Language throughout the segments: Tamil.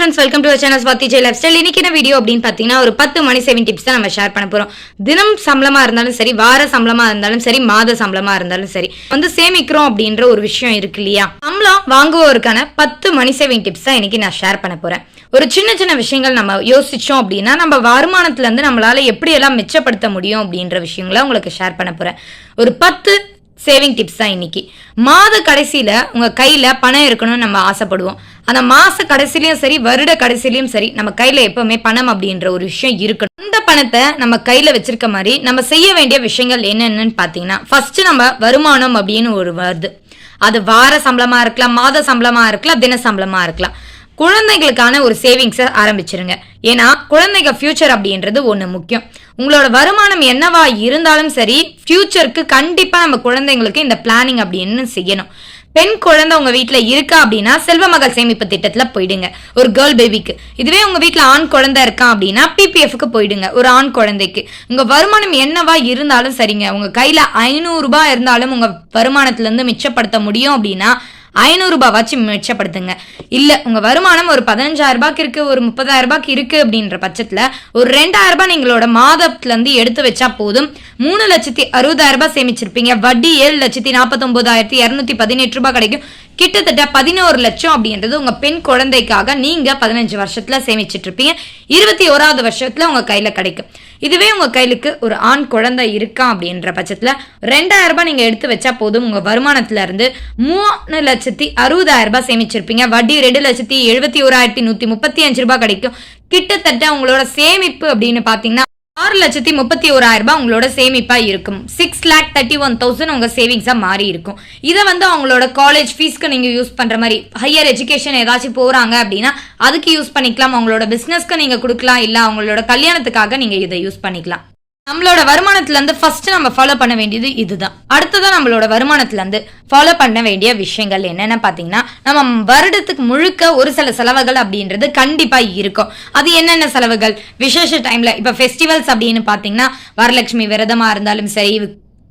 Friends welcome to channel Swathi Jai lifestyle இன்னைக்கு என்ன வீடியோ அப்படின்னு பார்த்தீங்கன்னா ஒரு பத்து மணி சேவிங் டிப்ஸ் தான் நம்ம ஷேர் பண்ண போறோம். தினம் சம்பளமாக இருந்தாலும் சரி வார சம்பளமாக இருந்தாலும் சரி மாத சம்பளமாக இருந்தாலும் சரி வந்து சேமிக்கிறோம் அப்படின்ற ஒரு விஷயம் இருக்கு இல்லையா? சம்பளம் வாங்குவோருக்கான பத்து மணி சேவிங் டிப்ஸ் தான் இன்னைக்கு நான் ஷேர் பண்ண போகிறேன் ஒரு சின்ன சின்ன விஷயங்கள் நம்ம யோசிச்சோம் அப்படின்னா நம்ம வருமானத்துலேருந்து நம்மளால எப்படியெல்லாம் மிச்சப்படுத்த முடியும் அப்படின்ற விஷயங்களை உங்களுக்கு ஷேர் பண்ண போகிறேன் ஒரு பத்து சேவிங் டிப்ஸ் தான் இன்னைக்கு. மாத கடைசியில உங்க கையில பணம் இருக்கணும்னு நம்ம ஆசைப்படுவோம். அந்த மாச கடைசிலயும் சரி வருட கடைசிலயும் சரி நம்ம கையில எப்பவுமே பணம் அப்படின்ற ஒரு விஷயம் இருக்கணும். அந்த பணத்தை நம்ம கையில வச்சிருக்க மாதிரி நம்ம செய்ய வேண்டிய விஷயங்கள் என்னென்னு பாத்தீங்கன்னா ஃபர்ஸ்ட் நம்ம வருமானம் அப்படின்னு ஒரு வருது. அது வார சம்பளமா இருக்கலாம் மாத சம்பளமா இருக்கலாம் தின சம்பளமா இருக்கலாம். குழந்தைகளுக்கான ஒரு சேவிங்ஸை ஆரம்பிச்சிருங்க. ஏன்னா குழந்தைங்க ஃபியூச்சர் அப்படின்றது ஒன்று முக்கியம். உங்களோட வருமானம் என்னவா இருந்தாலும் சரி ஃபியூச்சருக்கு கண்டிப்பாக நம்ம குழந்தைங்களுக்கு இந்த பிளானிங் அப்படின்னு செய்யணும். பெண் குழந்தை உங்க வீட்டில் இருக்கா அப்படின்னா செல்வ மகள் சேமிப்பு திட்டத்துல போயிடுங்க. ஒரு கேர்ள் பேபிக்கு இதுவே உங்க வீட்டில் ஆண் குழந்தை இருக்கான் அப்படின்னா பிபிஎஃப்க்கு போயிடுங்க. ஒரு ஆண் குழந்தைக்கு. உங்க வருமானம் என்னவா இருந்தாலும் சரிங்க. உங்க கையில ஐநூறு ரூபாய் இருந்தாலும் உங்க வருமானத்துல இருந்து மிச்சப்படுத்த முடியும் அப்படின்னா ஐநூறு ரூபாய் வச்சு மிச்சப்படுத்துங்க. இல்ல உங்க வருமானம் ஒரு பதினஞ்சாயிரம் ரூபாய்க்கு இருக்கு ஒரு முப்பதாயிரம் ரூபாய்க்கு இருக்கு அப்படின்ற பட்சத்துல ஒரு ரெண்டாயிரம் ரூபாய் நீங்களோட மாதத்துல இருந்து எடுத்து வச்சா போதும். மூணு லட்சத்தி அறுபதாயிரம் ரூபாய் சேமிச்சிருப்பீங்க. வட்டி ஏழு லட்சத்தி நாற்பத்தொம்போதாயிரத்தி இரநூத்தி பதினெட்டு ரூபாய் கிடைக்கும். கிட்டத்தட்ட பதினோரு லட்சம் அப்படின்றது உங்க பெண் குழந்தைக்காக நீங்க பதினஞ்சு வருஷத்துல சேமிச்சிட்டு இருப்பீங்க இருபத்தி ஓராவது வருஷத்துல உங்க கையில கிடைக்கும். இதுவே உங்க கையிலுக்கு ஒரு ஆண் குழந்தை இருக்கா அப்படின்ற பட்சத்துல ரெண்டாயிரம் ரூபாய் நீங்க எடுத்து வச்சா போதும். உங்க வருமானத்துல இருந்து மூணு லட்சத்தி அறுபதாயிரம் ரூபாய் சேமிச்சிருப்பீங்க. வட்டி ரெண்டு லட்சத்தி எழுபத்தி ஓராயிரத்தி நூத்தி முப்பத்தி அஞ்சு ரூபாய் கிடைக்கும். கிட்டத்தட்ட உங்களோட சேமிப்பு அப்படின்னு பாத்தீங்கன்னா ஆறு லட்சத்தி முப்பத்தி ஓராயிரம் ரூபாய் உங்களோட சேமிப்பா இருக்கும். Six lakh thirty one thousand உங்க சேவிங்ஸா மாறி இருக்கும். இதை வந்து அவங்களோட காலேஜ் ஃபீஸ்க்கு நீங்க யூஸ் பண்ற மாதிரி ஹையர் எஜுகேஷன் ஏதாச்சும் போறாங்க அப்படின்னா அதுக்கு யூஸ் பண்ணிக்கலாம். அவங்களோட பிசினஸ்க்கு நீங்க கொடுக்கலாம். இல்ல அவங்களோட கல்யாணத்துக்காக நீங்க இதை யூஸ் பண்ணிக்கலாம். நம்மளோட வருமானத்துல இருந்து ஃபர்ஸ்ட் நம்ம ஃபாலோ பண்ண வேண்டியது இதுதான். அடுத்ததான் நம்மளோட வருமானத்துல இருந்து ஃபாலோ பண்ண வேண்டிய விஷயங்கள் என்னென்ன பாத்தீங்கன்னா நம்ம வருடத்துக்கு முழுக்க ஒரு சில செலவுகள் அப்படின்றது கண்டிப்பா இருக்கும். அது என்னென்ன செலவுகள்? விசேஷ டைம்ல இப்ப ஃபெஸ்டிவல்ஸ் அப்படின்னு பாத்தீங்கன்னா வரலட்சுமி விரதமா இருந்தாலும் சரி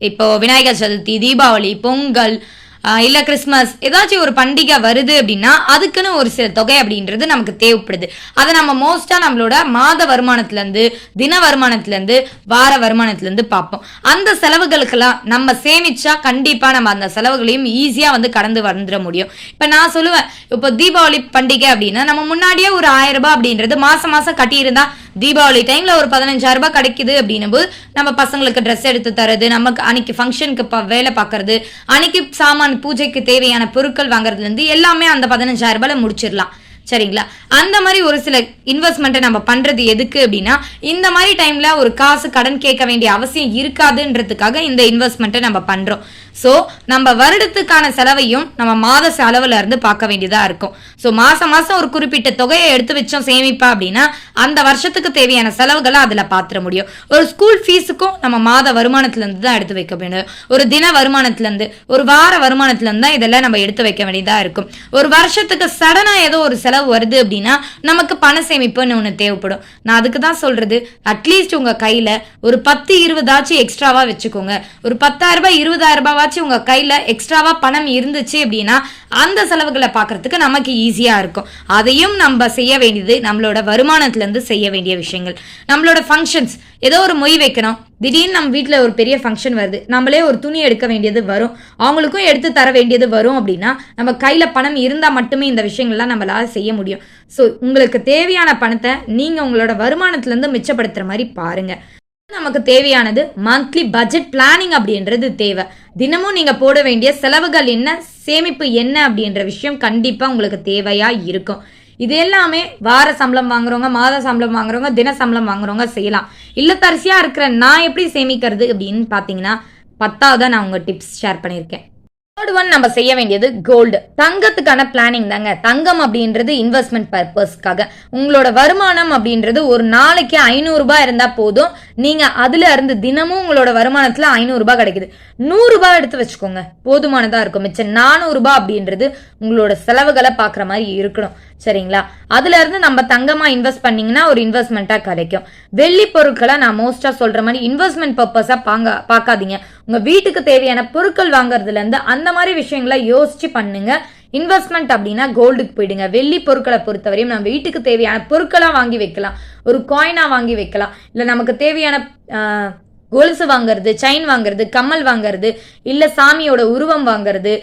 இப்போ விநாயகர் சதுர்த்தி தீபாவளி பொங்கல் இல்ல கிறிஸ்மஸ் ஏதாச்சும் ஒரு பண்டிகை வருது அப்படின்னா அதுக்குன்னு ஒரு சில தொகை அப்படின்றது நமக்கு தேவைப்படுது. அதை நம்ம மோஸ்டா நம்மளோட மாத வருமானத்துல இருந்து தின வருமானத்துல இருந்து வார வருமானத்துல இருந்து பார்ப்போம். அந்த செலவுகளுக்கெல்லாம் நம்ம சேமிச்சா கண்டிப்பா நம்ம அந்த செலவுகளையும் ஈஸியா வந்து கடந்து வந்துட முடியும். இப்ப நான் சொல்லுவேன் இப்போ தீபாவளி பண்டிகை அப்படின்னா நம்ம முன்னாடியே ஒரு ஆயிரம் ரூபாய் அப்படின்றது மாசம் மாசம் கட்டியிருந்தா தீபாவளி டைம்ல ஒரு பதினஞ்சாயிரம் ரூபாய் கிடைக்குது அப்படின்னும் போது நம்ம பசங்களுக்கு ட்ரெஸ் எடுத்து தரது நமக்கு அன்னைக்கு ஃபங்க்ஷனுக்கு வேலை பார்க்கறது அன்னைக்கு சாமான் பூஜைக்கு தேவையான பொருட்கள் வாங்குறதுல இருந்து எல்லாமே அந்த பதினஞ்சாயிரம் ரூபாயில முடிச்சிடலாம். சரிங்களா? அந்த மாதிரி ஒரு சில இன்வெஸ்ட்மெண்ட்டை நம்ம பண்றது எதுக்கு அப்படின்னா இந்த மாதிரி டைம்ல ஒரு காசு கடன் கேட்க வேண்டிய அவசியம் இருக்காதுன்றதுக்காக இந்த இன்வெஸ்ட்மெண்ட்டை நம்ம பண்றோம். ஸோ நம்ம வருடத்துக்கான செலவையும் நம்ம மாத செலவுல இருந்து பார்க்க வேண்டியதா இருக்கும். ஸோ மாசம் மாசம் ஒரு குறிப்பிட்ட தொகையை எடுத்து வச்சோம் சேமிப்பா அப்படின்னா அந்த வருஷத்துக்கு தேவையான செலவுகளை அதுல பாத்திர முடியும். ஒரு ஸ்கூல் ஃபீஸுக்கும் நம்ம மாத வருமானத்துல இருந்து தான் எடுத்து வைக்க வேண்டும் ஒரு தின வருமானத்துல இருந்து ஒரு வார வருமானத்துல இருந்து தான் இதெல்லாம் நம்ம எடுத்து வைக்க வேண்டியதா இருக்கும். ஒரு வருஷத்துக்கு சடனா ஏதோ ஒரு செலவு வருது அப்படின்னா நமக்கு பண சேமிப்புன்னு ஒன்று தேவைப்படும். நான் அதுக்கு தான் சொல்றது அட்லீஸ்ட் உங்க கையில ஒரு பத்து இருபதாச்சும் எக்ஸ்ட்ராவா வச்சுக்கோங்க. ஒரு பத்தாயிரம் ரூபாய் இருபதாயிரம் ஏதாச்சும் உங்கள் கையில் எக்ஸ்ட்ராவாக பணம் இருந்துச்சு அப்படின்னா அந்த செலவுகளை பார்க்கறதுக்கு நமக்கு ஈஸியாக இருக்கும். அதையும் நம்ம செய்ய வேண்டியது நம்மளோட வருமானத்துலேருந்து செய்ய வேண்டிய விஷயங்கள். நம்மளோட ஃபங்க்ஷன்ஸ் ஏதோ ஒரு மொய் வைக்கணும். திடீர்னு நம்ம வீட்டில் ஒரு பெரிய ஃபங்க்ஷன் வருது. நம்மளே ஒரு துணி எடுக்க வேண்டியது வரும். அவங்களுக்கும் எடுத்து தர வேண்டியது வரும் அப்படின்னா நம்ம கையில் பணம் இருந்தால் மட்டுமே இந்த விஷயங்கள்லாம் நம்மளால் செய்ய முடியும். ஸோ உங்களுக்கு தேவையான பணத்தை நீங்கள் உங்களோட வருமானத்துலேருந்து மிச்சப்படுத்துகிற மாதிரி பாருங்கள் நமக்கு தேவையானது மந்த்லி பட்ஜெட் பிளானிங் அப்படின்றது தேவை. தினமும் நீங்க போட வேண்டிய செலவுகள் என்ன சேமிப்பு என்ன அப்படின்ற விஷயம் கண்டிப்பா உங்களுக்கு தேவையா இருக்கும். இது எல்லாமே வார சம்பளம் வாங்குறவங்க மாத சம்பளம் வாங்குறவங்க தின சம்பளம் வாங்குறவங்க செய்யலாம். இல்லத்தரசியா இருக்கிற நான் எப்படி சேமிக்கிறது அப்படின்னு பாத்தீங்கன்னா பத்தாவதா நான் உங்க டிப்ஸ் ஷேர் பண்ணியிருக்கேன். தேர்ட் ஒன் நம்ம செய்ய வேண்டியது கோல்டு தங்கத்துக்கான பிளானிங் தாங்க. தங்கம் அப்படின்றது இன்வெஸ்ட்மெண்ட் பர்பஸ்க்காக உங்களோட வருமானம் அப்படின்றது ஒரு நாளைக்கு ஐநூறுரூபா இருந்தால் போதும். நீங்க அதுல இருந்து தினமும் உங்களோட வருமானத்தில் ஐநூறுரூபா கிடைக்குது. நூறுரூபா எடுத்து வச்சுக்கோங்க. போதுமானதாக இருக்கும். மிச்சம் நானூறுரூபா அப்படின்றது உங்களோட செலவுகளை பார்க்குற மாதிரி இருக்கணும். சரிங்களா? அதுல இருந்து நம்ம தங்கமா இன்வெஸ்ட் பண்ணீங்கன்னா ஒரு இன்வெஸ்ட்மெண்ட்டா கிடைக்கும். வெள்ளி பொருட்களை நான் மோஸ்டா சொல்ற மாதிரி இன்வெஸ்ட்மெண்ட் பர்பஸா பாங்க பார்க்காதீங்க. உங்க வீட்டுக்கு தேவையான பொருட்கள் வாங்குறதுல இருந்து அந்த மாதிரி விஷயங்களை யோசிச்சு பண்ணுங்க. இன்வெஸ்ட்மெண்ட் அப்படின்னா கோல்டுக்கு போயிடுங்க. வெள்ளி பொருட்களை பொறுத்தவரையும் நம்ம வீட்டுக்கு தேவையான பொருட்களாக வாங்கி வைக்கலாம். ஒரு காயினாக வாங்கி வைக்கலாம். இல்லை நமக்கு தேவையான கொலுசு வாங்குறது செயின் வாங்குறது கம்மல் வாங்குறது இல்லை சாமியோட உருவம் வாங்குறது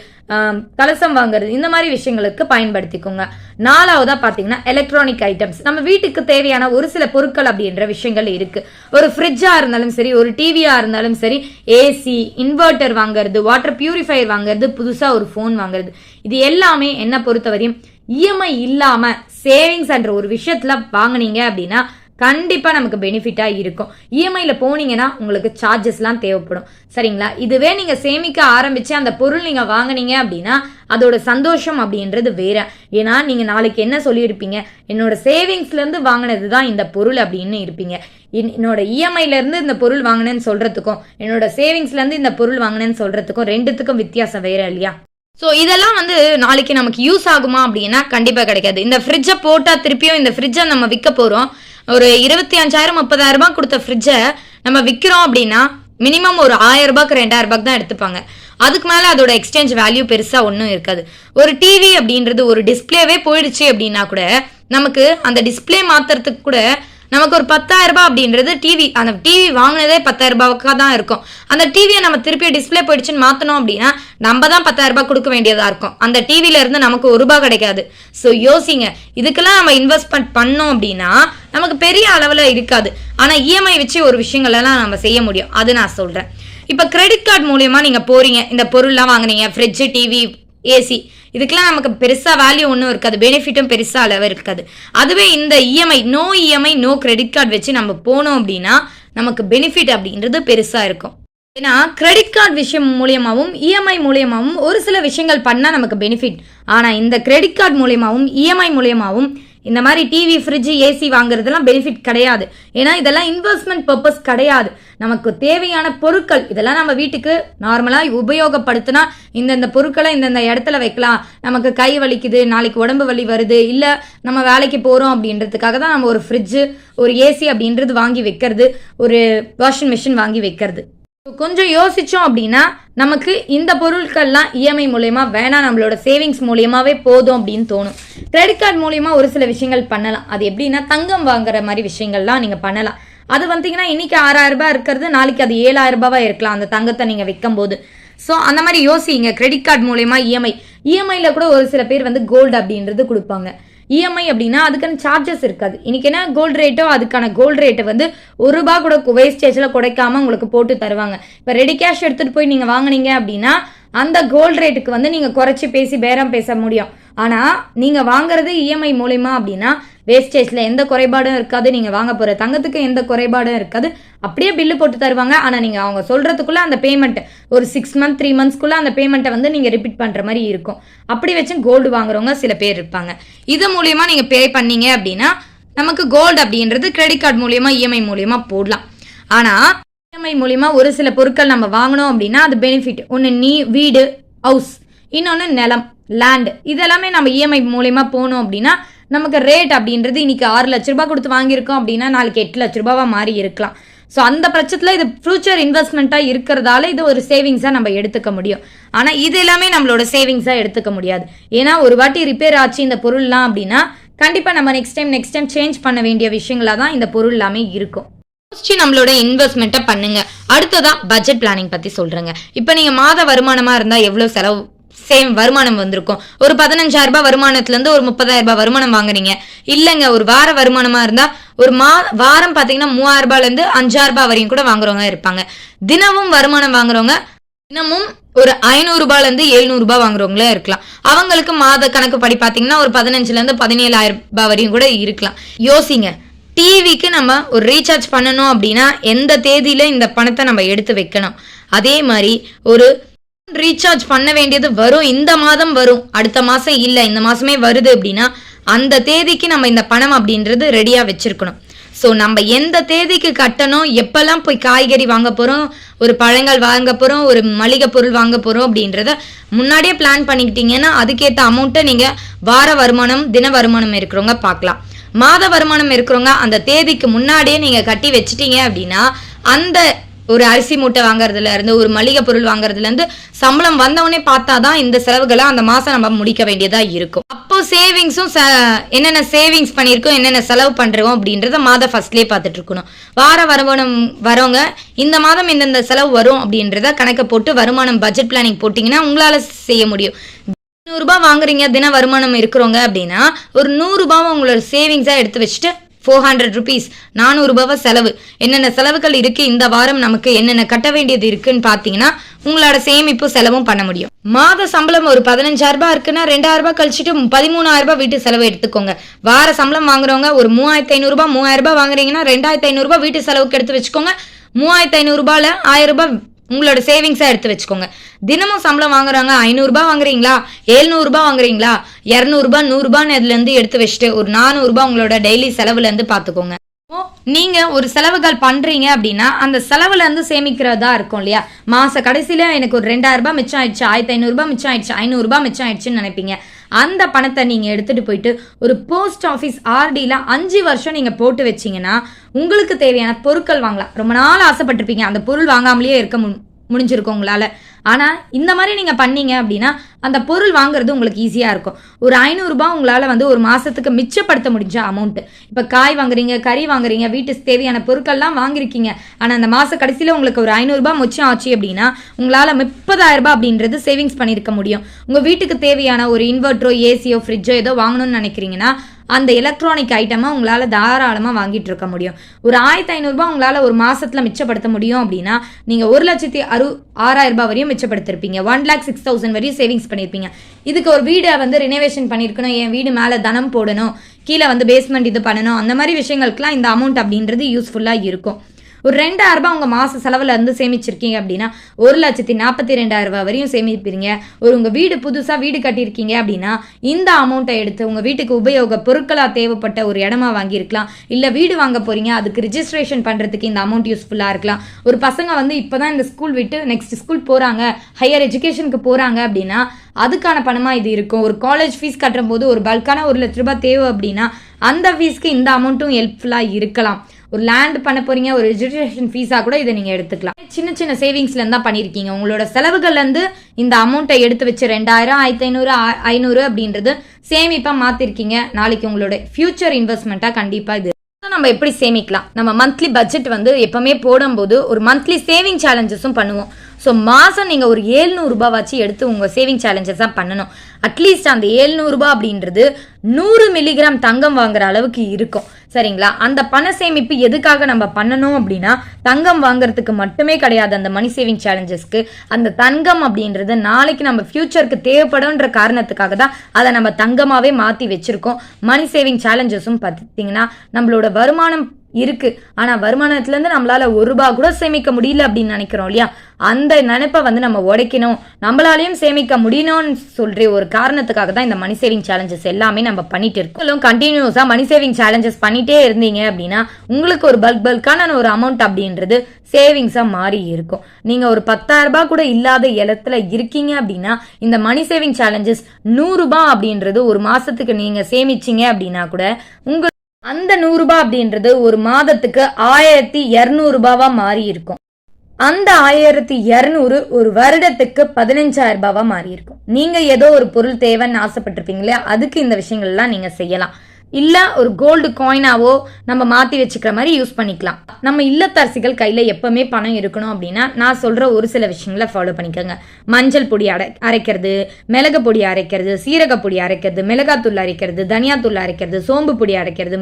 கலசம் வாங்குறது இந்த மாதிரி விஷயங்களுக்கு பயன்படுத்திக்கோங்க. நாலாவதா பார்த்தீங்கன்னா எலக்ட்ரானிக் ஐட்டம்ஸ் நம்ம வீட்டுக்கு தேவையான ஒரு சில பொருட்கள் அப்படின்ற விஷயங்கள் இருக்கு. ஒரு ஃப்ரிட்ஜா இருந்தாலும் சரி ஒரு டிவியா இருந்தாலும் சரி ஏசி இன்வெர்ட்டர் வாங்குறது வாட்டர் பியூரிஃபையர் வாங்குறது புதுசா ஒரு ஃபோன் வாங்குறது. இது எல்லாமே என்ன பொறுத்தவரையும் இஎம்ஐ இல்லாம சேவிங்ஸ் என்ற ஒரு விஷயத்துல வாங்குனீங்க அப்படின்னா கண்டிப்பாக நமக்கு பெனிஃபிட்டாக இருக்கும். இஎம்ஐயில் போனீங்கன்னா உங்களுக்கு சார்ஜஸ்லாம் தேவைப்படும். சரிங்களா? இதுவே நீங்கள் சேமிக்க ஆரம்பித்து அந்த பொருள் நீங்கள் வாங்குனீங்க அப்படின்னா அதோட சந்தோஷம் அப்படின்றது வேற. ஏன்னா நீங்கள் நாளைக்கு என்ன சொல்லியிருப்பீங்க? என்னோட சேவிங்ஸ்லேருந்து வாங்கினது தான் இந்த பொருள் அப்படின்னு இருப்பீங்க. என்னோட இஎம்ஐலேருந்து இந்த பொருள் வாங்கினேன்னு சொல்கிறதுக்கும் என்னோட சேவிங்ஸ்லேருந்து இந்த பொருள் வாங்கினேன்னு சொல்கிறதுக்கும் ரெண்டுத்துக்கும் வித்தியாசம் வேற இல்லையா? ஸோ இதெல்லாம் வந்து நாளைக்கு நமக்கு யூஸ் ஆகுமா அப்படின்னா கண்டிப்பாக கிடைக்காது. இந்த ஃப்ரிட்ஜை போட்டால் திருப்பியும் இந்த ஃப்ரிட்ஜை நம்ம விற்க போகிறோம் ஒரு இருபத்தி அஞ்சாயிரம் முப்பதாயிரம் ரூபாய் கொடுத்த ஃப்ரிட்ஜை நம்ம விற்கிறோம் அப்படின்னா மினிமம் ஒரு ஆயிரம் ரூபாய்க்கு ரெண்டாயிரம் ரூபாய்க்கு தான் எடுத்துப்பாங்க. அதுக்கு மேலே அதோட எக்ஸ்சேஞ்ச் வேல்யூ பெருசாக ஒன்றும் இருக்காது. ஒரு டிவி அப்படின்றது ஒரு டிஸ்பிளேவே போயிடுச்சு அப்படின்னா கூட நமக்கு அந்த டிஸ்பிளே மாத்துறதுக்கு கூட நமக்கு ஒரு பத்தாயிரம் ரூபாய் அப்படின்றது டிவி அந்த டிவி வாங்கினதே பத்தாயிரம் ரூபாய்க்காக தான் இருக்கும். அந்த டிவியை நம்ம திருப்பி டிஸ்ப்ளே போயிடுச்சுன்னு மாற்றணும் அப்படின்னா நம்ம தான் பத்தாயிரம் ரூபாய் கொடுக்க வேண்டியதாக இருக்கும். அந்த டிவியில இருந்து நமக்கு ஒரு ரூபாய் கிடைக்காது. ஸோ யோசிங்க. இதுக்கெல்லாம் நம்ம இன்வெஸ்ட்மெண்ட் பண்ணோம் அப்படின்னா நமக்கு பெரிய அளவில் இருக்காது. ஆனால் இஎம்ஐ வச்சு ஒரு விஷயங்களெல்லாம் நம்ம செய்ய முடியும். அது நான் சொல்கிறேன் இப்போ கிரெடிட் கார்டு மூலயமா நீங்கள் போறீங்க. இந்த பொருள்லாம் வாங்குனீங்க. ஃப்ரிட்ஜு டிவி ஏசி இதுக்கெல்லாம் நமக்கு பெருசாக வேல்யூ ஒன்றும் இருக்காது. பெனிஃபிட்டும் பெருசாக அளவு இருக்காது. அதுவே இந்த EMI no EMI no credit card வச்சு நம்ம போனோம் அப்படின்னா நமக்கு பெனிஃபிட் அப்படின்றது பெருசாக இருக்கும். ஏன்னா கிரெடிட் கார்டு விஷயம் மூலியமாகவும் இஎம்ஐ மூலியமாகவும் ஒரு சில விஷயங்கள் பண்ணால் நமக்கு பெனிஃபிட் ஆனால் இந்த கிரெடிட் கார்டு மூலியமாகவும் இஎம்ஐ மூலியமாகவும் இந்த மாதிரி டிவி ஃப்ரிட்ஜ் ஏசி வாங்குறதுலாம் பெனிஃபிட் கிடையாது. ஏன்னா இதெல்லாம் இன்வெஸ்ட்மெண்ட் பர்பஸ் கிடையாது. நமக்கு தேவையான பொருட்கள் இதெல்லாம் நம்ம வீட்டுக்கு நார்மலாக உபயோகப்படுத்தினா இந்தந்த பொருட்களை இந்தந்த இடத்துல வைக்கலாம். நமக்கு கை வலிக்குது நாளைக்கு உடம்பு வலி வருது இல்லை நம்ம வேலைக்கு போகிறோம் அப்படின்றதுக்காக தான் நம்ம ஒரு ஃப்ரிட்ஜு ஒரு ஏசி அப்படின்றது வாங்கி வைக்கிறது ஒரு வாஷிங் மிஷின் வாங்கி வைக்கிறது. கொஞ்சம் யோசிச்சோம் அப்படின்னா நமக்கு இந்த பொருட்கள்லாம் இஎம்ஐ மூலயமா வேணாம் நம்மளோட சேவிங்ஸ் மூலியமாகவே போதும் அப்படின்னு தோணும். கிரெடிட் கார்டு மூலயமா ஒரு சில விஷயங்கள் பண்ணலாம். அது எப்படின்னா தங்கம் வாங்குற மாதிரி விஷயங்கள்லாம் நீங்க பண்ணலாம். அது வந்தீங்கன்னா இன்னைக்கு ஆறாயிரம் ரூபாய் இருக்கிறது நாளைக்கு அது ஏழாயிரம் ரூபாவா இருக்கலாம் அந்த தங்கத்தை நீங்க விற்கும் போது ஸோ அந்த மாதிரி யோசிங்க. கிரெடிட் கார்டு மூலயமா இஎம்ஐ. இஎம்ஐல கூட ஒரு சில பேர் வந்து கோல்டு அப்படின்றது கொடுப்பாங்க. இஎம்ஐ அப்படின்னா அதுக்கான சார்ஜஸ் இருக்காது. இன்னைக்கு என்ன கோல்டு ரேட்டோ அதுக்கான கோல்டு ரேட்டை வந்து ஒரு ரூபா கூட வேஸ்டேஜில் குறைக்காம உங்களுக்கு போட்டு தருவாங்க. இப்போ ரெடி கேஷ் எடுத்துட்டு போய் நீங்கள் வாங்குனீங்க அப்படின்னா அந்த கோல்டு ரேட்டுக்கு வந்து நீங்கள் குறைச்சி பேசி பேரம் பேச முடியும். ஆனால் நீங்கள் வாங்குறது இஎம்ஐ மூலிமா அப்படின்னா வேஸ்டேஜில் எந்த குறைபாடும் இருக்காது. நீங்கள் வாங்க போகிற தங்கத்துக்கு எந்த குறைபாடும் இருக்காது. அப்படியே பில்லு போட்டு தருவாங்க. ஆனால் நீங்கள் அவங்க சொல்கிறதுக்குள்ளே அந்த பேமெண்ட் ஒரு சிக்ஸ் மந்த் த்ரீ மந்த்ஸ்க்குள்ளே அந்த பேமெண்ட்டை வந்து நீங்கள் ரிப்பீட் பண்ணுற மாதிரி இருக்கும். அப்படி வச்சு கோல்டு வாங்குறவங்க சில பேர் இருப்பாங்க. இது மூலியமாக நீங்கள் பே பண்ணீங்க அப்படின்னா நமக்கு கோல்டு அப்படின்றது கிரெடிட் கார்டு மூலியமா இஎம்ஐ மூலியமா போடலாம். ஆனால் இஎம்ஐ மூலியமா ஒரு சில பொருட்கள் நம்ம வாங்கினோம் அப்படின்னா அது பெனிஃபிட் ஒன்று நீ வீடு ஹவுஸ் இன்னொன்று நிலம் லேண்ட் இதெல்லாமே நம்ம இஎம்ஐ மூலியமா போனோம் அப்படின்னா நமக்கு ரேட் அப்படின்றது இன்னைக்கு ஆறு லட்ச ரூபாய் கொடுத்து வாங்கியிருக்கோம் அப்படின்னா நாளைக்கு எட்டு லட்ச ரூபாவாக மாறி இருக்கலாம். ஸோ அந்த பட்சத்தில் இது ஃப்யூச்சர் இன்வெஸ்ட்மெண்ட்டாக இருக்கிறதால இது ஒரு சேவிங்ஸாக நம்ம எடுத்துக்க முடியும். ஆனால் இது எல்லாமே நம்மளோட சேவிங்ஸாக எடுத்துக்க முடியாது. ஏன்னா ஒரு வாட்டி ரிப்பேர் ஆச்சு இந்த பொருள்லாம் அப்படின்னா கண்டிப்பாக நம்ம next time next time change பண்ண வேண்டிய விஷயங்களாக தான் இந்த பொருள் எல்லாமே இருக்கும். யோசிச்சு நம்மளோட இன்வெஸ்ட்மெண்ட்டை பண்ணுங்க. அடுத்ததான் பட்ஜெட் பிளானிங் பத்தி சொல்றேங்க. இப்போ நீங்க மாத வருமானமா இருந்தா எவ்வளவு செலவு சேம் வருமானம் வந்திருக்கும். ஒரு பதினஞ்சாயிரம் ரூபாய் வருமானத்துலேருந்து ஒரு முப்பதாயிரம் ரூபாய் வருமானம் வாங்குறீங்க. இல்லைங்க ஒரு வார வருமானமாக இருந்தால் ஒரு மா வாரம் பார்த்தீங்கன்னா மூவாயிரம் ரூபாயிலேருந்து அஞ்சாயிரம் ரூபாய் வரையும் கூட வாங்குறவங்க இருப்பாங்க. தினமும் வருமானம் வாங்குறவங்க தினமும் ஒரு ஐநூறு எழுநூறுபா வாங்குறவங்களே இருக்கலாம். அவங்களுக்கு மாத கணக்கு படி பார்த்தீங்கன்னா ஒரு பதினஞ்சுலேருந்து பதினேழாயிரம் ரூபாய் வரையும் கூட இருக்கலாம். யோசிங்க டிவிக்கு நம்ம ஒரு ரீசார்ஜ் பண்ணணும் அப்படின்னா எந்த தேதியில இந்த பணத்தை நம்ம எடுத்து வைக்கணும்? அதே மாதிரி ஒரு ரீசார்ஜ் பண்ண வேண்டியது வரும். இந்த மாதம் வரும். அடுத்த மாதம் இல்லை. இந்த மாதமே வருது அப்படின்னா அந்த தேதிக்கு நம்ம இந்த பணம் அப்படின்றது ரெடியாக வச்சுருக்கணும். ஸோ நம்ம எந்த தேதிக்கு கட்டணும்? எப்போல்லாம் போய் காய்கறி வாங்க போகிறோம் ஒரு பழங்கள் வாங்க போகிறோம் ஒரு மளிகை பொருள் வாங்க போகிறோம் அப்படின்றத முன்னாடியே பிளான் பண்ணிக்கிட்டீங்கன்னா அதுக்கேற்ற அமௌண்ட்டை நீங்கள் வார வருமானம் தின வருமானம் இருக்கிறவங்க பார்க்கலாம். மாத வருமானம் இருக்கிறவங்க அந்த தேதிக்கு முன்னாடியே நீங்கள் கட்டி வச்சிட்டீங்க அப்படின்னா அந்த ஒரு அரிசி மூட்டை வாங்குறதுல இருந்து ஒரு மளிகை பொருள் வாங்குறதுல இருந்து சம்பளம் வந்தவொடனே பார்த்தாதான் இந்த செலவுகளை அந்த மாசம் நம்ம முடிக்க வேண்டியதா இருக்கும். அப்போ சேவிங்ஸும் என்னென்ன சேவிங்ஸ் பண்ணியிருக்கோம் என்னென்ன செலவு பண்றோம் அப்படின்றத மாதம் ஃபர்ஸ்ட்லேயே பார்த்துட்டு இருக்கணும். வார வருமானம் வரவங்க இந்த மாதம் இந்தந்த செலவு வரும் அப்படின்றத கணக்கை போட்டு வருமானம் பட்ஜெட் பிளானிங் போட்டிங்கன்னா உங்களால செய்ய முடியும். நூறுரூபா வாங்குறீங்க தின வருமானம் இருக்கிறவங்க அப்படின்னா ஒரு நூறுரூபாவை உங்களோட சேவிங்ஸாக எடுத்து வச்சுட்டு ஃபோர் ஹண்ட்ரட் ருபீஸ் நானூறுரூபாவை செலவு. என்னென்ன செலவுகள் இருக்குது இந்த வாரம் நமக்கு என்னென்ன கட்ட வேண்டியது இருக்குன்னு பார்த்தீங்கன்னா உங்களோட சேமிப்பு செலவும் பண்ண முடியும். மாத சம்பளம் ஒரு பதினஞ்சாயிரம் ரூபாய் இருக்குன்னா ரெண்டாயிரம் ரூபாய் கழிச்சிட்டு பதிமூணாயிரம் ரூபாய் வீட்டு செலவு எடுத்துக்கோங்க. வார சம்பளம் வாங்குறவங்க ஒரு மூவாயிரத்தி ஐநூறுரூபா மூவாயிரம் ரூபாய் வாங்குறீங்கன்னா ரெண்டாயிரத்தி ஐநூறுரூபா வீட்டு செலவுக்கு எடுத்து வச்சுக்கோங்க. மூவாயிரத்தி ஐநூறுரூபால ஆயிரம் ரூபாய் உங்களோட சேவிங்ஸாக எடுத்து வச்சுக்கோங்க. தினமும் சம்பளம் வாங்குறாங்க ஐநூறுரூபா வாங்குறீங்களா? ஏழ்நூறுபா வாங்குறீங்களா? இரநூறுபா நூறுரூபான்னு இதுலேருந்து எடுத்து வச்சுட்டு ஒரு நானூறுபா உங்களோட டெய்லி செலவுலேருந்து பார்த்துக்கோங்க நீங்க ஒரு செலவுகள் பண்றீங்க அப்படின்னா அந்த செலவுல இருந்து சேமிக்கிறதா இருக்கும் இல்லையா? மாச கடைசியில எனக்கு ஒரு ரெண்டாயிரம் ரூபாய் மிச்சம் ஆயிடுச்சு ஆயிரத்தி ஐநூறு மிச்சம் ஆயிடுச்சு ஐநூறு மிச்சம் ஆயிடுச்சுன்னு நினைப்பீங்க. அந்த பணத்தை நீங்கள் எடுத்துகிட்டு போயிட்டு ஒரு போஸ்ட் ஆஃபீஸ் ஆர்டியில் அஞ்சு வருஷம் நீங்கள் போட்டு வச்சீங்கன்னா உங்களுக்கு தேவையான பொருட்கள் வாங்கலாம். ரொம்ப நாள் ஆசைப்பட்டிருப்பீங்க. அந்த பொருள் வாங்காமலேயே இருக்க மு முடிஞ்சிருக்கும் உங்களால். ஆனால் இந்த மாதிரி நீங்கள் பண்ணீங்க அப்படின்னா அந்த பொருள் வாங்குறது உங்களுக்கு ஈஸியாக இருக்கும். ஒரு ஐநூறுரூபா உங்களால் வந்து ஒரு மாதத்துக்கு மிச்சப்படுத்த முடிஞ்ச அமௌண்ட்டு இப்போ காய் வாங்குறீங்க கறி வாங்குறீங்க வீட்டுக்கு தேவையான பொருட்கள்லாம் வாங்கியிருக்கீங்க ஆனால் அந்த மாத கடைசியில் உங்களுக்கு ஒரு ஐநூறுரூபா மிச்சம் ஆச்சு அப்படின்னா உங்களால் முப்பதாயிரரூபா அப்படின்றது சேவிங்ஸ் பண்ணியிருக்க முடியும். உங்கள் வீட்டுக்கு தேவையான ஒரு இன்வெர்ட்டரோ ஏசியோ ஃப்ரிட்ஜோ ஏதோ வாங்கணும்னு நினைக்கிறீங்கன்னா அந்த எலக்ட்ரானிக் ஐட்டமாக உங்களால் தாராளமாக வாங்கிட்டு இருக்க முடியும். ஒரு ஆயிரத்தி ஐநூறுரூபா உங்களால் ஒரு மாதத்தில் மிச்சப்படுத்த முடியும் அப்படின்னா நீங்கள் ஒரு லட்சத்தி அறு ஆறாயிரம் ரூபாய் வரையும் மிச்சப்படுத்திருப்பீங்க. ஒன் லேக் சிக்ஸ் தௌசண்ட் வரையும் சேவிங்ஸ் பண்ணியிருப்பீங்க இதுக்கு ஒரு வீடை வந்து ரினோவேஷன் பண்ணியிருக்கணும் என் வீடு மேலே தனம் போடணும் கீழே வந்து பேஸ்மெண்ட் இது பண்ணணும் அந்த மாதிரி விஷயங்களுக்குலாம் இந்த அமௌண்ட் அப்படின்றது யூஸ்ஃபுல்லாக இருக்கும். ஒரு ரெண்டாயிரம் ரூபாய் உங்கள் மாத செலவில் இருந்து சேமிச்சிருக்கீங்க அப்படின்னா ஒரு லட்சத்தி நாற்பத்தி ரெண்டாயிரம் ரூபாய் வரையும் சேமிப்பீங்க ஒரு உங்கள் வீடு புதுசாக வீடு கட்டியிருக்கீங்க அப்படின்னா இந்த அமௌண்ட்டை எடுத்து உங்கள் வீட்டுக்கு உபயோக பொருட்களாக தேவைப்பட்ட ஒரு இடமா வாங்கியிருக்கலாம். இல்லை வீடு வாங்க போறீங்க அதுக்கு ரிஜிஸ்ட்ரேஷன் பண்ணுறதுக்கு இந்த அமௌண்ட் யூஸ்ஃபுல்லாக இருக்கலாம். ஒரு பசங்க வந்து இப்போ தான் இந்த ஸ்கூல் விட்டு நெக்ஸ்ட் ஸ்கூல் போகிறாங்க ஹையர் எஜுகேஷனுக்கு போகிறாங்க அப்படின்னா அதுக்கான பணமாக இது இருக்கும். ஒரு காலேஜ் ஃபீஸ் கட்டுற போது ஒரு பல்கான ஒரு லட்ச ரூபாய் தேவை அப்படின்னா அந்த ஃபீஸ்க்கு இந்த அமௌண்ட்டும் ஹெல்ப்ஃபுல்லாக இருக்கலாம். ஒரு லேண்ட் பண்ண போறீங்க ஒரு ரெஜிஸ்ட்ரேஷன் ஃபீஸாக கூட இதை நீங்கள் எடுத்துக்கலாம். சின்ன சின்ன சேவிங்ஸ்ல இருந்தா பண்ணியிருக்கீங்க உங்களோட செலவுகள்ல இருந்து இந்த அமௌண்ட்டை எடுத்து வச்சு ரெண்டாயிரம் ஆயிரத்தி ஐநூறு ஐநூறு அப்படின்றது சேமிப்பா மாத்திருக்கீங்க. நாளைக்கு உங்களோட ஃபியூச்சர் இன்வெஸ்ட்மெண்ட்டா கண்டிப்பா இது. நம்ம எப்படி சேமிக்கலாம்? நம்ம மந்த்லி பட்ஜெட் வந்து எப்பவுமே போடும்போது ஒரு மந்த்லி சேவிங் சேலஞ்சஸும் பண்ணுவோம். ஸோ மாதம் நீங்கள் ஒரு ஏழ்நூறுபா வச்சு எடுத்து உங்கள் சேவிங் சேலஞ்சஸாக பண்ணணும். அட்லீஸ்ட் அந்த ஏழ்நூறுபா அப்படின்றது நூறு மில்லிகிராம் தங்கம் வாங்குற அளவுக்கு இருக்கும். சரிங்களா? அந்த பண சேமிப்பு எதுக்காக நம்ம பண்ணணும் அப்படின்னா தங்கம் வாங்குறதுக்கு மட்டுமே கிடையாது அந்த மணி சேவிங் சேலஞ்சஸ்க்கு அந்த தங்கம் அப்படின்றது நாளைக்கு நம்ம ஃபியூச்சருக்கு தேவைப்படும்ன்ற காரணத்துக்காக தான் அதை நம்ம தங்கமாகவே மாற்றி வச்சுருக்கோம். மணி சேவிங் சேலஞ்சஸும் பார்த்தீங்கன்னா நம்மளோட வருமானம் இருக்கு. ஆனா வருமானத்துல இருந்து நம்மளால ஒரு ரூபா கூட சேமிக்க முடியல அப்படின்னு நினைக்கிறோம் இல்லையா? அந்த நினைப்பை வந்து நம்ம உடைக்கணும். நம்மளாலையும் சேமிக்க முடியணும்னு சொல்கிற ஒரு காரணத்துக்காக தான் இந்த மணி சேவிங் சேலஞ்சஸ் எல்லாமே நம்ம பண்ணிட்டு இருக்கோம். கண்டினியூஸாக மணி சேவிங் சேலஞ்சஸ் பண்ணிட்டே இருந்தீங்க அப்படின்னா உங்களுக்கு ஒரு பல்க் பல்கான ஒரு அமௌண்ட் அப்படின்றது சேவிங்ஸாக மாறி இருக்கும். நீங்கள் ஒரு பத்தாயிரரூபா கூட இல்லாத இடத்துல இருக்கீங்க அப்படின்னா இந்த மணி சேவிங் சேலஞ்சஸ் நூறுரூபா அப்படின்றது ஒரு மாதத்துக்கு நீங்கள் சேமிச்சீங்க அப்படின்னா கூட உங்கள் அந்த நூறுரூபா அப்படின்றது ஒரு மாதத்துக்கு ஆயிரத்தி இரநூறுபாவாக மாறி இருக்கும். அந்த ஆயிரத்தி இரநூறு ஒரு வருடத்துக்கு பதினஞ்சாயிரம் ரூபாவா மாறி இருக்கும் நீங்க ஏதோ ஒரு பொருள் தேவைன்னு ஆசைப்பட்டிருப்பீங்களே அதுக்கு இந்த விஷயங்கள்லாம் நீங்க செய்யலாம். இல்ல ஒரு கோல்டு காயினாவோ நம்ம மாத்தி வச்சுக்கிற மாதிரி யூஸ் பண்ணிக்கலாம். நம்ம இல்லத்தரசிகள் கையில எப்பவுமே பணம் இருக்கணும் அப்படின்னா நான் சொல்ற ஒரு சில விஷயங்களை ஃபாலோ பண்ணிக்கோங்க. மஞ்சள் பொடி அரை அரைக்கிறது மிளகு பொடி அரைக்கிறது சீரக பொடி அரைக்கிறது மிளகாத்தூள் அரைக்கிறது தனியாத்தூள் அரைக்கிறது சோம்பு பொடி அரைக்கிறது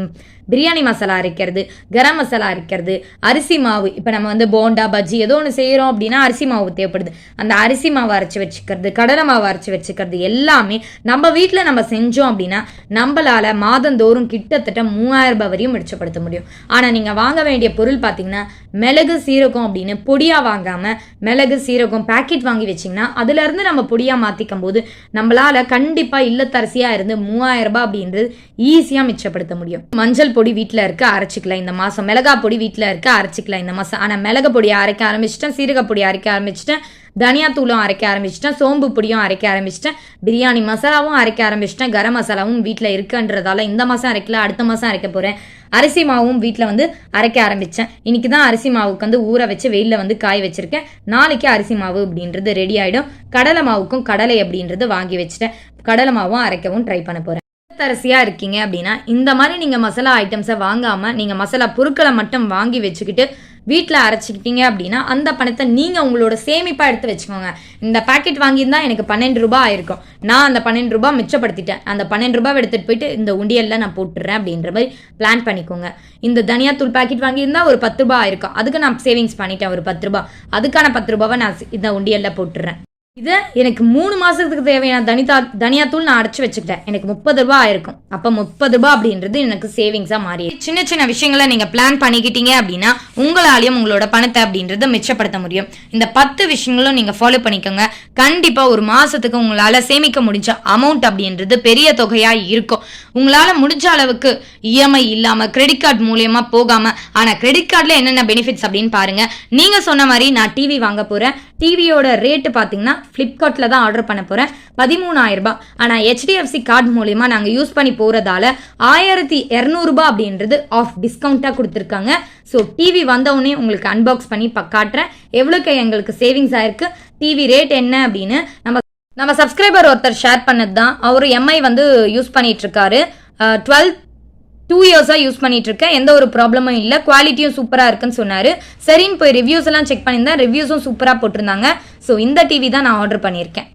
பிரியாணி மசாலா அரைக்கிறது கரம் மசாலா அரைக்கிறது அரிசி மாவு. இப்போ நம்ம வந்து போண்டா பஜ்ஜி ஏதோ ஒன்று செய்கிறோம் அப்படின்னா அரிசி மாவு தேவைப்படுது. அந்த அரிசி மாவு அரைச்சி வச்சுக்கிறது கடலை மாவு அரைச்சி வச்சுக்கிறது எல்லாமே நம்ம வீட்டில் நம்ம செஞ்சோம் அப்படின்னா நம்மளால மாதந்தோறும் கிட்டத்தட்ட மூவாயிரம் ரூபாய் வரையும் மிச்சப்படுத்த முடியும். ஆனால் நீங்கள் வாங்க வேண்டிய பொருள் பார்த்தீங்கன்னா மிளகு சீரகம் அப்படின்னு பொடியாக வாங்காமல் மிளகு சீரகம் பாக்கெட் வாங்கி வச்சிங்கன்னா அதுலேருந்து நம்ம பொடியாக மாற்றிக்கும் போது நம்மளால கண்டிப்பாக இல்லத்தரசியாக இருந்து மூவாயிரம் ரூபாய் அப்படின்றது ஈஸியாக மிச்சப்படுத்த முடியும். மஞ்சள் பொடி வீட்டில் இருக்க அரைச்சிக்கலாம் இந்த மாதம் மிளகா பொடி வீட்டில் இருக்க அரைச்சிக்கலாம் இந்த மாதம் ஆனால் மிளகு பொடி அரைக்க ஆரம்பிச்சிட்டேன் சீரக பொடி அரைக்க ஆரம்பிச்சிட்டேன். தனியா தூளும் அரைக்க ஆரம்பிச்சிட்டேன் சோம்பு பொடியும் அரைக்க ஆரம்பிச்சிட்டேன் பிரியாணி மசாலாவும் அரைக்க ஆரம்பிச்சிட்டேன் கரம் மசாலாவும் வீட்டில் இருக்குன்றதால இந்த மாதம் அரைக்கல அடுத்த மாதம் அரைக்க போகிறேன் அரிசி மாவும் வீட்டில் வந்து அரைக்க ஆரம்பித்தேன் இன்னைக்கு தான் அரிசி மாவுக்கு வந்து ஊற வச்சு வெயிலில் வந்து காய வச்சிருக்கேன். நாளைக்கு அரிசி மாவு அப்படின்றது ரெடி ஆகிடும் கடலை மாவுக்கும் கடலை அப்படின்றது வாங்கி வச்சுட்டேன். கடலை மாவும் அரைக்கவும் ட்ரை பண்ண போகிறேன் தரசியா இருக்கீங்க அப்படின்னா இந்த மாதிரி நீங்கள் மசாலா ஐட்டம்ஸை வாங்காமல் நீங்கள் மசாலா பொருட்களை மட்டும் வாங்கி வச்சுக்கிட்டு வீட்டில் அரைச்சிக்கிட்டீங்க அப்படின்னா அந்த பணத்தை நீங்கள் உங்களோட சேமிப்பாக எடுத்து வச்சுக்கோங்க. இந்த பாக்கெட் வாங்கியிருந்தா எனக்கு பன்னெண்டு ரூபாய் ஆயிருக்கும். நான் அந்த பன்னெண்டு ரூபாய் மிச்சப்படுத்திட்டேன். அந்த பன்னெண்டு ரூபாய் எடுத்துகிட்டு போயிட்டு இந்த உண்டியலில் நான் போட்டுறேன் அப்படின்ற மாதிரி பிளான் பண்ணிக்கோங்க. இந்த தனியாத்தூள் பாக்கெட் வாங்கியிருந்தா ஒரு பத்து ரூபாய் ஆயிருக்கும். அதுக்கு நான் சேவிங்ஸ் பண்ணிட்டேன் ஒரு பத்து ரூபாய் அதுக்கான பத்து ரூபாவை நான் இந்த உண்டியலில் போட்டுறேன். இதை எனக்கு மூணு மாசத்துக்கு தேவையான தனிதா தனியாத்தூள் நான் அடைச்சு வச்சுக்கிட்டேன். எனக்கு முப்பது ரூபா ஆயிருக்கும். அப்ப முப்பது ரூபாய் அப்படின்றது எனக்கு சேவிங்ஸா மாறி சின்ன சின்ன விஷயங்களை நீங்க பிளான் பண்ணிக்கிட்டீங்க அப்படின்னா உங்களாலையும் உங்களோட பணத்தை அப்படின்றத மிச்சப்படுத்த முடியும். இந்த பத்து விஷயங்களும் நீங்க ஃபாலோ பண்ணிக்கோங்க. கண்டிப்பா ஒரு மாசத்துக்கு உங்களால சேமிக்க முடிஞ்ச அமௌண்ட் அப்படின்றது பெரிய தொகையா இருக்கும். உங்களால முடிஞ்ச அளவுக்கு இஎம்ஐ இல்லாம கிரெடிட் கார்டு மூலியமா போகாம ஆனா கிரெடிட் கார்டுல என்னென்ன பெனிஃபிட்ஸ் அப்படின்னு பாருங்க. நீங்க சொன்ன மாதிரி நான் டிவி வாங்க போறேன். டிவியோட ரேட்டு பாத்தீங்கன்னா ஃப்ளிப்கார்ட்டில் தான் ஆர்டர் பண்ண போகிறேன் பதிமூணாயிரம் ரூபாய். ஹெச்டிஎஃப்சி கார்டு மூலிமா நாங்கள் யூஸ் பண்ணி போகிறதால ஆயிரத்தி இரநூறுபா அப்படின்றது ஆஃப் டிஸ்கவுண்ட்டாக கொடுத்துருக்காங்க. ஸோ டிவி வந்தவுடனே உங்களுக்கு அன்பாக்ஸ் பண்ணி ப- காட்டுறேன். எவ்வளோக்கு எங்களுக்கு சேவிங்ஸ் ஆயிருக்கு? டிவி ரேட் என்ன அப்படின்னு நம்ம நம்ம சப்ஸ்கிரைபர் ஒருத்தர் ஷேர் பண்ணது தான் அவர் எம்ஐ வந்து யூஸ் பண்ணிட்டு இருக்காரு. டுவெல் டூ இயர்ஸாக யூஸ் பண்ணிட்டு இருக்கேன் எந்த ஒரு ப்ராப்ளமும் இல்லை. குவாலிட்டியும் சூப்பராக இருக்குன்னு சொன்னார். சரின்னு போய் ரிவ்யூஸ் எல்லாம் செக் பண்ணியிருந்தேன். ரிவ்யூஸும் சூப்பராக போட்டிருந்தாங்க. ஸோ இந்த டிவி தான் நான் ஆர்டர் பண்ணியிருக்கேன்.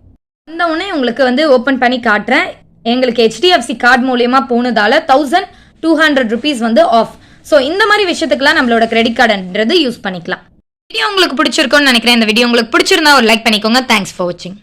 வந்த உடனே உங்களுக்கு வந்து ஓப்பன் பண்ணி காட்டுறேன். எங்களுக்கு ஹெச்டிஎஃப்சி கார்டு மூலியமாக போனதால தௌசண்ட் டூ ஹண்ட்ரட் ருபீஸ் வந்து ஆஃப் ஸோ இந்த மாதிரி விஷயத்துக்குலாம் நம்மளோட கிரெடிட் கார்டுன்றது யூஸ் பண்ணிக்கலாம். வீடியோ உங்களுக்கு பிடிச்சிருக்கோன்னு நினைக்கிறேன். இந்த வீடியோ உங்களுக்கு பிடிச்சிருந்தா ஒரு லைக் பண்ணிக்கோங்க. தேங்க்ஸ் ஃபார் வாட்சிங்